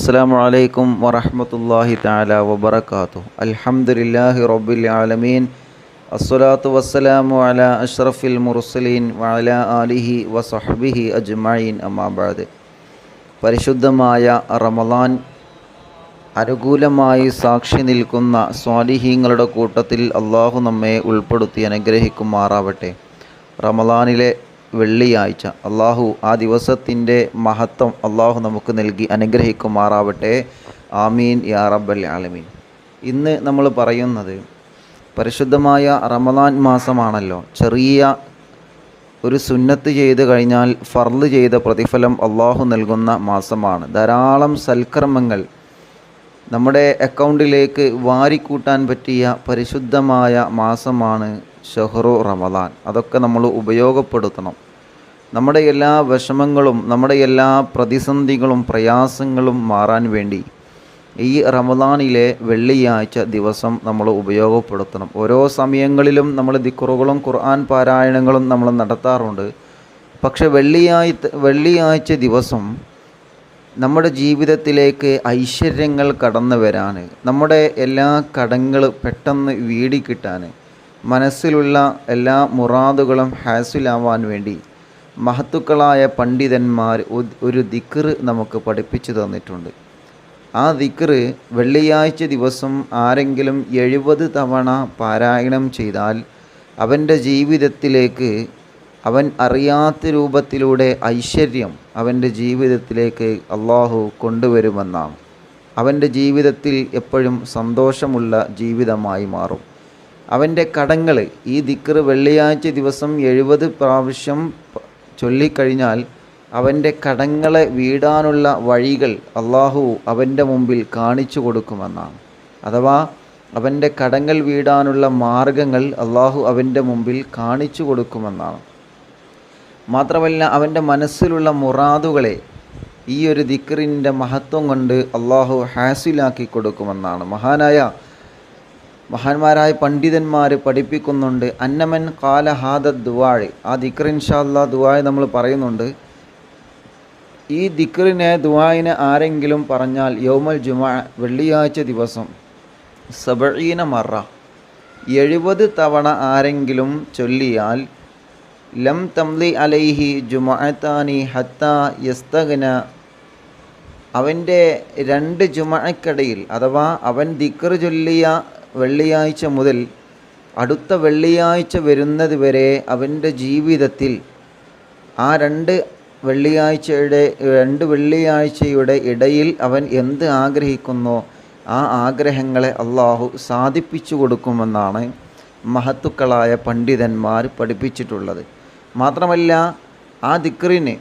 അസ്സാം അലൈക്കും വറഹമത്തല്ലാഹി താല വബർക്കാത്തു അൽഹംദുലില്ലാഹി റബ്ബിൽ ആലമീൻ. അസ്സലാത്തു വസ്സലാമു അല അഷ്റഫിൽ മുർസലീൻ വഅല ആലിഹി വസഹബിഹി അജ്മഈൻ. അമാബാദ് പരിശുദ്ധമായ റമലാൻ അനുകൂലമായി സാക്ഷി നിൽക്കുന്ന സ്വാലിഹീങ്ങളുടെ കൂട്ടത്തിൽ അള്ളാഹു നമ്മെ ഉൾപ്പെടുത്തി അനുഗ്രഹിക്കുമാറാവട്ടെ. റമലാനിലെ വെള്ളിയാഴ്ച. അള്ളാഹു ആ ദിവസത്തിന്റെ മഹത്വം അള്ളാഹു നമുക്ക് നൽകി അനുഗ്രഹിക്കുമാറാവട്ടെ. ആമീൻ യാ റബ്ബൽ ആലമീൻ. ഇന്ന് നമ്മൾ പറയുന്നത് പരിശുദ്ധമായ റമദാൻ മാസമാണല്ലോ. ചെറിയ ഒരു സുന്നത്ത് ചെയ്ത് കഴിഞ്ഞാൽ ഫർദ് ചെയ്ത പ്രതിഫലം അള്ളാഹു നൽകുന്ന മാസമാണ്. ധാരാളം സൽക്രമങ്ങൾ നമ്മുടെ അക്കൗണ്ടിലേക്ക് വാരിക്കൂട്ടാൻ പറ്റിയ പരിശുദ്ധമായ മാസമാണ് ഷെഹ്റു റമദാൻ. അതൊക്കെ നമ്മൾ ഉപയോഗപ്പെടുത്തണം. നമ്മുടെ എല്ലാ വിഷമങ്ങളും നമ്മുടെ എല്ലാ പ്രതിസന്ധികളും പ്രയാസങ്ങളും മാറാൻ വേണ്ടി ഈ റമദാനിലെ വെള്ളിയാഴ്ച ദിവസം നമ്മൾ ഉപയോഗപ്പെടുത്തണം. ഓരോ സമയങ്ങളിലും നമ്മൾ ദിക്കുറുകളും ഖുർആൻ പാരായണങ്ങളും നമ്മൾ നടത്താറുണ്ട്. പക്ഷെ വെള്ളിയാഴ്ച വെള്ളിയാഴ്ച ദിവസം നമ്മുടെ ജീവിതത്തിലേക്ക് ഐശ്വര്യങ്ങൾ കടന്നു വരാൻ നമ്മുടെ എല്ലാ കടങ്ങൾ പെട്ടെന്ന് വീടിക്കിട്ടാൻ മനസ്സിലുള്ള എല്ലാ മുറാദുകളും ഹാസിലാവാൻ വേണ്ടി മഹത്തുക്കളായ പണ്ഡിതന്മാർ ഒരു ദിക്റ് നമുക്ക് പഠിപ്പിച്ചു തന്നിട്ടുണ്ട്. ആ ദിക്റ് വെള്ളിയാഴ്ച ദിവസം ആരെങ്കിലും എഴുപത് തവണ പാരായണം ചെയ്താൽ അവന്റെ ജീവിതത്തിലേക്ക് അവൻ അറിയാത്ത രൂപത്തിലൂടെ ഐശ്വര്യം അവന്റെ ജീവിതത്തിലേക്ക് അള്ളാഹു കൊണ്ടുവരുമെന്നാണ്. അവന്റെ ജീവിതത്തിൽ എപ്പോഴും സന്തോഷമുള്ള ജീവിതമായി മാറും. അവന്റെ കടങ്ങൾ ഈ ദിക്റ് വെള്ളിയാഴ്ച ദിവസം എഴുപത് പ്രാവശ്യം ചൊല്ലിക്കഴിഞ്ഞാൽ അവന്റെ കടങ്ങളെ വീടാനുള്ള വഴികൾ അള്ളാഹു അവന്റെ മുമ്പിൽ കാണിച്ചു കൊടുക്കുമെന്നാണ്. അഥവാ അവന്റെ കടങ്ങൾ വീടാനുള്ള മാർഗങ്ങൾ അള്ളാഹു അവന്റെ മുമ്പിൽ കാണിച്ചു കൊടുക്കുമെന്നാണ്. മാത്രമല്ല അവന്റെ മനസ്സിലുള്ള മുറാദുകളെ ഈ ഒരു ദിക്റിന്റെ മഹത്വം കൊണ്ട് അള്ളാഹു ഹാസിലാക്കി കൊടുക്കുമെന്നാണ്. മഹാനായ മഹാന്മാരായ പണ്ഡിതന്മാർ പഠിപ്പിക്കുന്നുണ്ട്. അന്നമൻ കാല ഹാദ ദുവാഴ് ആ ദിക്ർ ഇൻഷാല്ല ദുവാഴ് നമ്മൾ പറയുന്നുണ്ട്. ഈ ദിക്റിനെ ദുവായിനെ ആരെങ്കിലും പറഞ്ഞാൽ യൗമൽ ജുമാ വെള്ളിയാഴ്ച ദിവസം സബഴീന മറ. എഴുപത് തവണ ആരെങ്കിലും ചൊല്ലിയാൽ ലം തംലി അലൈഹി ജുമാഅത്താനി ഹത്ത യസ്തഗന അവന്റെ രണ്ട് ജുമാക്കടയിൽ അഥവാ അവൻ ദിക്ർ ചൊല്ലിയ വെള്ളിയാഴ്ച മുതൽ അടുത്ത വെള്ളിയാഴ്ച വരുന്നത് വരെ അവന്റെ ജീവിതത്തിൽ ആ രണ്ട് വെള്ളിയാഴ്ചയുടെ രണ്ട് വെള്ളിയാഴ്ചയുടെ ഇടയിൽ അവൻ എന്ത് ആഗ്രഹിക്കുന്നോ ആ ആഗ്രഹങ്ങളെ അള്ളാഹു സാധിപ്പിച്ചു കൊടുക്കുമെന്നാണ് മഹത്തുക്കളായ പണ്ഡിതന്മാർ പഠിപ്പിച്ചിട്ടുള്ളത്. മാത്രമല്ല ആ ദിക്റിന്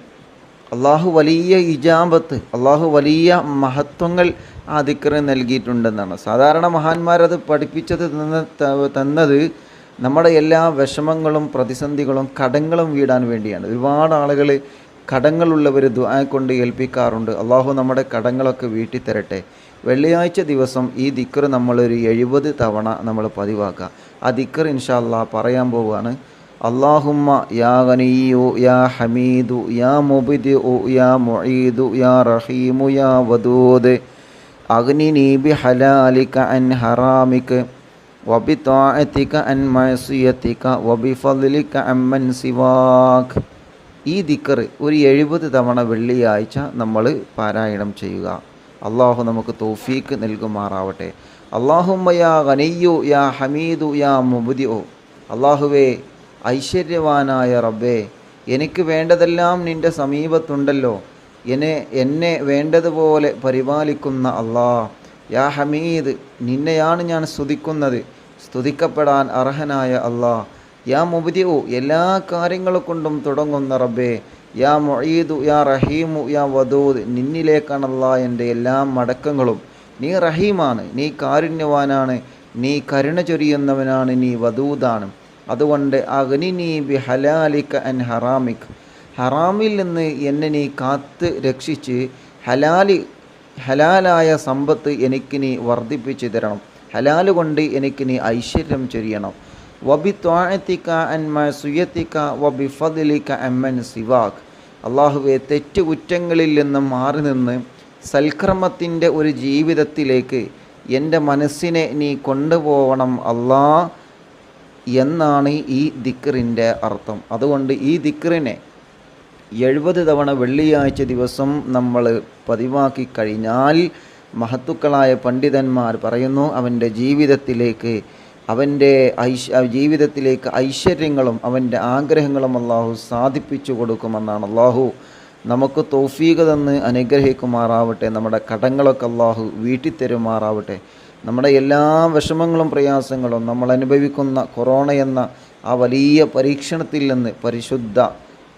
അള്ളാഹു വലിയ ഇജാബത്ത് അള്ളാഹു വലിയ മഹത്വങ്ങൾ ആ ദിക്കറിന് നൽകിയിട്ടുണ്ടെന്നാണ്. സാധാരണ മഹാന്മാരത് പഠിപ്പിച്ചത് തന്ന തന്നത് നമ്മുടെ എല്ലാ വിഷമങ്ങളും പ്രതിസന്ധികളും കടങ്ങളും വീടാൻ വേണ്ടിയാണ്. ഒരുപാട് ആളുകൾ കടങ്ങളുള്ളവർ ദുആ കൊണ്ട് ഏൽപ്പിക്കാറുണ്ട്. അള്ളാഹു നമ്മുടെ കടങ്ങളൊക്കെ വീട്ടിൽ തരട്ടെ വെള്ളിയാഴ്ച ദിവസം ഈ ദിക്കർ നമ്മളൊരു എഴുപത് തവണ നമ്മൾ പതിവാക്കുക. ആ ദിക്കർ ഇൻഷാല്ലാ പറയാൻ പോവുകയാണ്. അള്ളാഹുമ്മ യാ ഗനിയു യാ ഹമീദു യാ മുബിദു യാ മുഈദു യാ റഹീമു യാ വദൂദ്. അഗ്നിനി ബിഹലാലിക അൻ ഹറാമിക വബിത്വാഅതിക അൻ മഅസിയതിക വബി വബിഫദ്ലിക അമ്മൻ സിവാക്. ഈ ദിക്കർ ഒരു എഴുപത് തവണ വെള്ളിയാഴ്ച നമ്മൾ പാരായണം ചെയ്യുക. അള്ളാഹു നമുക്ക് തോഫീക്ക് നൽകുമാറാവട്ടെ. അള്ളാഹുമ്മ യാ ഗനിയു യാ ഹമീദു യാ മുബദിഉ. അള്ളാഹുവേ ഐശ്വര്യവാനായ റബ്ബേ എനിക്ക് വേണ്ടതെല്ലാം നിന്റെ സമീപത്തുണ്ടല്ലോ. എന്നെ എന്നെ വേണ്ടതുപോലെ പരിപാലിക്കുന്ന അള്ളാ യാ ഹമീദ് നിന്നെയാണ് ഞാൻ സ്തുതിക്കുന്നത്. സ്തുതിക്കപ്പെടാൻ അർഹനായ അള്ളാ യാ മുബിദിഉ എല്ലാ കാര്യങ്ങളെ കൊണ്ടും തുടങ്ങുന്ന റബ്ബേ. യാ മൊയ്തു യാ റഹീമു യാ വദൂദ് നിന്നിലേക്കാണല്ലാ എന്റെ എല്ലാ മടക്കങ്ങളും. നീ റഹീമാണ് നീ കാരുണ്യവാനാണ് നീ കരുണ ചൊരിയുന്നവനാണ് നീ വദൂദാണ്. അതുകൊണ്ട് അഗ്നി നീ ബി ഹലാലിക്ക അൻ ഹറാമിക്. ഹറാമിൽ നിന്ന് എന്നെ നീ കാത്ത് രക്ഷിച്ച് ഹലാലി ഹലാലായ സമ്പത്ത് എനിക്ക് നീ വർദ്ധിപ്പിച്ചു തരണം. ഹലാൽ കൊണ്ട് എനിക്ക് നീ ഐശ്വര്യം ചൊരിയണം. വബി ത്വാഴത്തിക്ക അൻമ സുയത്തിക്ക വബി ഫതിലിക്ക അമ്മൻ സിവാഖ് അള്ളാഹുവെ തെറ്റുകുറ്റങ്ങളിൽ നിന്ന് മാറി നിന്ന് സൽക്രമത്തിന്റെ ഒരു ജീവിതത്തിലേക്ക് എന്റെ മനസ്സിനെ നീ കൊണ്ടുപോകണം അല്ലാ. എന്നാണ് ഈ ദിക്റിന്റെ അർത്ഥം. അതുകൊണ്ട് ഈ ദിക്റിനെ എഴുപത് തവണ വെള്ളിയാഴ്ച ദിവസം നമ്മൾ പതിവാക്കി കഴിഞ്ഞാൽ മഹത്തുക്കളായ പണ്ഡിതന്മാർ പറയുന്നു അവന്റെ ജീവിതത്തിലേക്ക് അവന്റെ ഐശ് ജീവിതത്തിലേക്ക് ഐശ്വര്യങ്ങളും അവന്റെ ആഗ്രഹങ്ങളും അള്ളാഹു സാധിപ്പിച്ചു കൊടുക്കുമെന്നാണ് അള്ളാഹു നമുക്ക് തൗഫീഖ് തന്ന് അനുഗ്രഹിക്കുമാറാവട്ടെ നമ്മുടെ കടങ്ങളൊക്കെ അള്ളാഹു വീട്ടിത്തരുമാറാവട്ടെ. നമ്മുടെ എല്ലാ വിഷമങ്ങളും പ്രയാസങ്ങളും നമ്മൾ അനുഭവിക്കുന്ന കൊറോണ എന്ന ആ വലിയ പരീക്ഷണത്തിൽ നിന്ന് പരിശുദ്ധ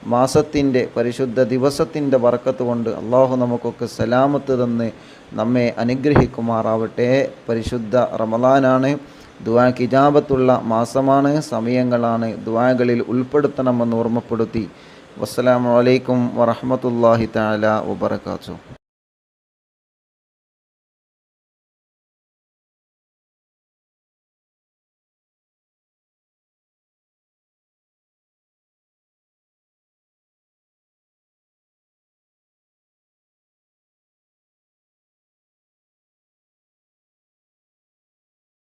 മാസത്തിന്റെ പരിശുദ്ധ ദിവസത്തിന്റെ വറക്കത്ത് കൊണ്ട് അള്ളാഹു നമുക്കൊക്കെ സലാമത്ത് തന്ന് നമ്മെ അനുഗ്രഹിക്കുമാറാവട്ടെ. പരിശുദ്ധ റമദാനാണ്. ദുആ കിജാബത്തുള്ള മാസമാണ്. സമയങ്ങളാണ് ദുആകളിൽ ഉൾപ്പെടുത്തണമെന്ന് ഓർമ്മപ്പെടുത്തി. വസ്സലാമലൈക്കും അലൈക്കും വറഹ്മത്തുള്ളാഹി തആല വബറകാതുഹു.